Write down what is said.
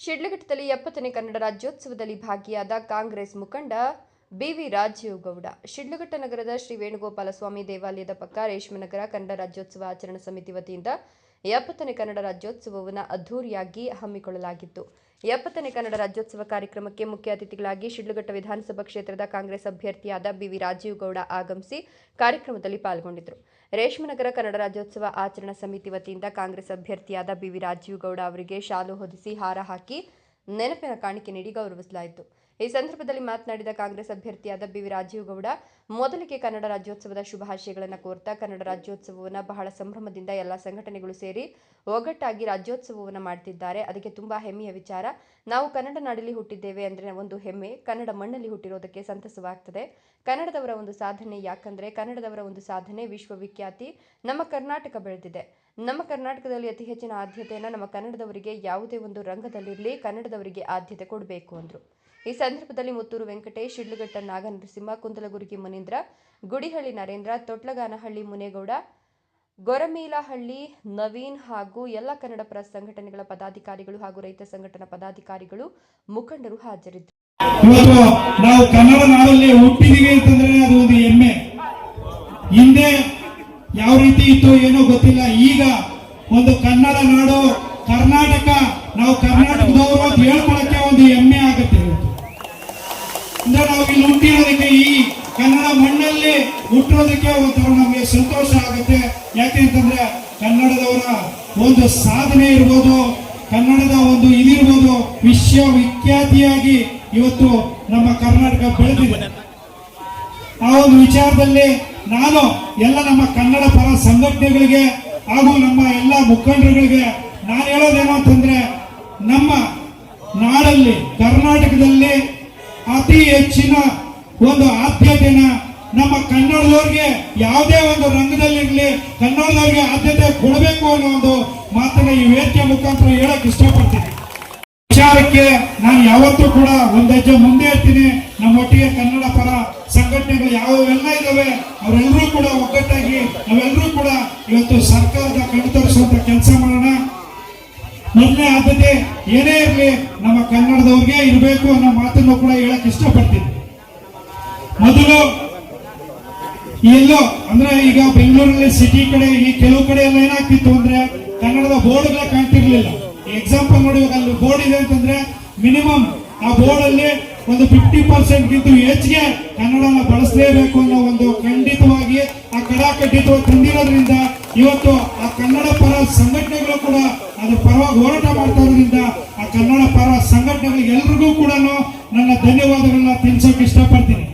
ಶಿಡ್ಲಘಟ್ಟದಲ್ಲಿ ಎಪ್ಪತ್ತನೇ ಕನ್ನಡ ರಾಜ್ಯೋತ್ಸವದಲ್ಲಿ ಭಾಗಿಯಾದ ಕಾಂಗ್ರೆಸ್ ಮುಖಂಡ ಬಿವಿ ರಾಜೀವ್ಗೌಡ. ಶಿಡ್ಲಘಟ್ಟ ನಗರದ ಶ್ರೀ ವೇಣುಗೋಪಾಲ ಸ್ವಾಮಿ ದೇವಾಲಯದ ಪಕ್ಕ ರೇಷ್ಮನಗರ ಕನ್ನಡ ರಾಜ್ಯೋತ್ಸವ ಆಚರಣಾ ಸಮಿತಿ ವತಿಯಿಂದ ಎಪ್ಪತ್ತನೇ ಕನ್ನಡ ರಾಜ್ಯೋತ್ಸವವನ್ನು ಅದ್ಧೂರಿಯಾಗಿ ಹಮ್ಮಿಕೊಳ್ಳಲಾಗಿತ್ತು. ಎಪ್ಪತ್ತನೇ ಕನ್ನಡ ರಾಜ್ಯೋತ್ಸವ ಕಾರ್ಯಕ್ರಮಕ್ಕೆ ಮುಖ್ಯ ಅತಿಥಿಗಳಾಗಿ ಶಿಡ್ಲಘಟ್ಟ ವಿಧಾನಸಭಾ ಕ್ಷೇತ್ರದ ಕಾಂಗ್ರೆಸ್ ಅಭ್ಯರ್ಥಿಯಾದ ಬಿವಿ ರಾಜೀವ್ ಗೌಡ ಆಗಮಿಸಿ ಕಾರ್ಯಕ್ರಮದಲ್ಲಿ ಪಾಲ್ಗೊಂಡಿದ್ದರು. ರೇಷ್ಮನಗರ ಕನ್ನಡ ರಾಜ್ಯೋತ್ಸವ ಆಚರಣಾ ಸಮಿತಿ ವತಿಯಿಂದ ಕಾಂಗ್ರೆಸ್ ಅಭ್ಯರ್ಥಿಯಾದ ಬಿವಿ ರಾಜೀವ್ ಗೌಡ ಅವರಿಗೆ ಶಾಲು ಹೊದಿಸಿ ಹಾರ ಹಾಕಿ ನೆನಪಿನ ಕಾಣಿಕೆ ನೀಡಿ ಗೌರವಿಸಲಾಯಿತು. ಈ ಸಂದರ್ಭದಲ್ಲಿ ಮಾತನಾಡಿದ ಕಾಂಗ್ರೆಸ್ ಅಭ್ಯರ್ಥಿಯಾದ ಬಿವಿ ರಾಜೀವ್ ಗೌಡ ಮೊದಲಿಗೆ ಕನ್ನಡ ರಾಜ್ಯೋತ್ಸವದ ಶುಭಾಶಯಗಳನ್ನು ಕೋರ್ತಾ ಕನ್ನಡ ರಾಜ್ಯೋತ್ಸವವನ್ನು ಬಹಳ ಸಂಭ್ರಮದಿಂದ ಎಲ್ಲ ಸಂಘಟನೆಗಳು ಸೇರಿ ಒಗ್ಗಟ್ಟಾಗಿ ರಾಜ್ಯೋತ್ಸವವನ್ನು ಮಾಡ್ತಿದ್ದಾರೆ. ಅದಕ್ಕೆ ತುಂಬಾ ಹೆಮ್ಮೆಯ ವಿಚಾರ. ನಾವು ಕನ್ನಡ ನಾಡಲ್ಲಿ ಹುಟ್ಟಿದ್ದೇವೆ ಅಂದರೆ ಒಂದು ಹೆಮ್ಮೆ. ಕನ್ನಡ ಮಣ್ಣಲ್ಲಿ ಹುಟ್ಟಿರೋದಕ್ಕೆ ಸಂತಸವಾಗ್ತದೆ. ಕನ್ನಡದವರ ಒಂದು ಸಾಧನೆ ಯಾಕಂದರೆ ಕನ್ನಡದವರ ಒಂದು ಸಾಧನೆ ವಿಶ್ವವಿಖ್ಯಾತಿ. ನಮ್ಮ ಕರ್ನಾಟಕ ಬೆಳೆದಿದೆ. ನಮ್ಮ ಕರ್ನಾಟಕದಲ್ಲಿ ಅತಿ ಹೆಚ್ಚಿನ ಆದ್ಯತೆಯನ್ನು ನಮ್ಮ ಕನ್ನಡದವರಿಗೆ ಯಾವುದೇ ಒಂದು ರಂಗದಲ್ಲಿರಲಿ ಕನ್ನಡದವರಿಗೆ ಆದ್ಯತೆ ಕೊಡಬೇಕು ಅಂದರು. ಈ ಸಂದರ್ಭದಲ್ಲಿ ಮುತ್ತೂರು ವೆಂಕಟೇಶ್, ಶಿಡ್ಲಘಟ್ಟ ನಾಗನರಸಿಂಹ ಕುಂದಲಗುರಿಗಿ ಮುನೀಂದ್ರ, ಗುಡಿಹಳ್ಳಿ ನರೇಂದ್ರ, ತೊಟ್ಲಗಾನಹಳ್ಳಿ ಮುನೇಗೌಡ, ಗೊರಮೀಲಹಳ್ಳಿ ನವೀನ್ ಹಾಗೂ ಎಲ್ಲ ಕನ್ನಡ ಪರ ಸಂಘಟನೆಗಳ ಪದಾಧಿಕಾರಿಗಳು ಹಾಗೂ ರೈತ ಸಂಘಟನಾ ಪದಾಧಿಕಾರಿಗಳು ಮುಖಂಡರು ಹಾಜರಿದ್ದರು ಇವತ್ತು ನಾವು ಕನ್ನಡ ನಾಡಲ್ಲಿ ಹುಟ್ಟಿದೀವಿ ಅಂತಂದ್ರೆ ಅದು ಒಂದು ಹೆಮ್ಮೆ. ಹಿಂದೆ ಯಾವ ರೀತಿ ಇತ್ತು ಏನೋ ಗೊತ್ತಿಲ್ಲ. ಈಗ ಒಂದು ಕನ್ನಡ ನಾಡು ಕರ್ನಾಟಕ, ನಾವು ಕರ್ನಾಟಕದವರು ಅಂತ ಹೇಳ್ಕೊಳಕ್ಕೆ ಒಂದು ಹೆಮ್ಮೆ ಆಗುತ್ತೆ ಇವತ್ತು. ಅಂದ್ರೆ ನಾವು ಇಲ್ಲಿ ಹುಟ್ಟಿರೋದಕ್ಕೆ ಈ ಕನ್ನಡ ಮಣ್ಣಲ್ಲಿ ಹುಟ್ಟಿರೋದಕ್ಕೆ ಒಂಥರ ನಮಗೆ ಸಂತೋಷ ಆಗುತ್ತೆ. ಯಾಕೆ ಅಂತಂದ್ರೆ ಕನ್ನಡದವರ ಒಂದು ಸಾಧನೆ ಇರ್ಬೋದು, ಕನ್ನಡದ ಒಂದು ಇದಿರ್ಬೋದು ವಿಶ್ವವಿಖ್ಯಾತಿಯಾಗಿ ಇವತ್ತು ನಮ್ಮ ಕರ್ನಾಟಕ ಬೆಳೆದಿದೆ. ಆ ಒಂದು ವಿಚಾರದಲ್ಲಿ ನಾನು ಎಲ್ಲ ನಮ್ಮ ಕನ್ನಡ ಪರ ಸಂಘಟನೆಗಳಿಗೆ ಹಾಗೂ ನಮ್ಮ ಎಲ್ಲ ಮುಖಂಡರುಗಳಿಗೆ ನಾನು ಹೇಳೋದೇನು ಅಂತಂದ್ರೆ ನಮ್ಮ ನಾಡಲ್ಲಿ, ಕರ್ನಾಟಕದಲ್ಲಿ ಅತಿ ಹೆಚ್ಚಿನ ಒಂದು ಆದ್ಯತೆನ ನಮ್ಮ ಕನ್ನಡದವ್ರಿಗೆ ಯಾವುದೇ ಒಂದು ರಂಗದಲ್ಲಿರಲಿ ಕನ್ನಡದವ್ರಿಗೆ ಆದ್ಯತೆ ಕೊಡಬೇಕು ಅನ್ನೋ ಒಂದು ಮಾತನ್ನ ಈ ವೇದಿಕೆ ಮುಖಾಂತರ ಹೇಳಕ್ ಇಷ್ಟಪಡ್ತೀನಿ. ವಿಚಾರಕ್ಕೆ ನಾನು ಯಾವತ್ತೂ ಕೂಡ ಒಂದ್ ಹೆಜ್ಜೆ ಮುಂದೆ ಇರ್ತೀನಿ. ನಮ್ಮೊಟ್ಟಿಗೆ ಕನ್ನಡ ಪರ ಸಂಘಟನೆಗಳು ಯಾವೆಲ್ಲ ಇದಾವೆ, ಅವರೆಲ್ಲರೂ ಕೂಡ ಒಗ್ಗಟ್ಟಾಗಿ ನಾವೆಲ್ಲರೂ ಕೂಡ ಇವತ್ತು ಸರ್ಕಾರದ ಕಣ್ತರಿಸುವಂತ ತೋರಿಸುವಂತ ಕೆಲಸ ಮಾಡೋಣ. ಮೊದಲನೇ ಆದ್ಯತೆ ಏನೇ ಇರಲಿ, ನಮ್ಮ ಕನ್ನಡದವ್ರಿಗೆ ಇರಬೇಕು ಅನ್ನೋ ಮಾತನ್ನು ಕೂಡ ಹೇಳಕ್ ಇಷ್ಟಪಡ್ತೀನಿ. ಮೊದಲು ಎಲ್ಲೋ, ಅಂದ್ರೆ ಈಗ ಬೆಂಗಳೂರಲ್ಲಿ ಸಿಟಿ ಕಡೆ, ಈ ಕೆಲವು ಕಡೆ ಎಲ್ಲ ಏನಾಗ್ತಿತ್ತು ಅಂದ್ರೆ ಕನ್ನಡದ ಬೋರ್ಡ್ಗಳ ಕಾಣ್ತಿರ್ಲಿಲ್ಲ. ಎಕ್ಸಾಂಪಲ್ ನೋಡಿ ಅಲ್ಲಿ ಬೋರ್ಡ್ ಇದೆ ಅಂತಂದ್ರೆ ಮಿನಿಮಮ್ ಆ ಬೋರ್ಡ್ ಅಲ್ಲಿ ಒಂದು ಫಿಫ್ಟಿ ಪರ್ಸೆಂಟ್ ಗಿಂತ ಹೆಚ್ಚಿಗೆ ಕನ್ನಡನ ಬಳಸಲೇಬೇಕು ಅನ್ನೋ ಒಂದು ಖಂಡಿತವಾಗಿ ಆ ಕಡಾಕಟ್ಟಿತ್ವ ತಂದಿರೋದ್ರಿಂದ ಇವತ್ತು ಆ ಕನ್ನಡ ಪರ ಸಂಘಟನೆಗಳು ಕೂಡ ಅದು ಪರವಾಗಿ ಹೋರಾಟ ಮಾಡ್ತಾ ಇರೋದ್ರಿಂದ ಆ ಕನ್ನಡ ಪರ ಸಂಘಟನೆಗಳಿಗೆ ಎಲ್ರಿಗೂ ಕೂಡ ನನ್ನ ಧನ್ಯವಾದಗಳನ್ನ ತಿಳಿಸೋಕೆ ಇಷ್ಟಪಡ್ತೀನಿ.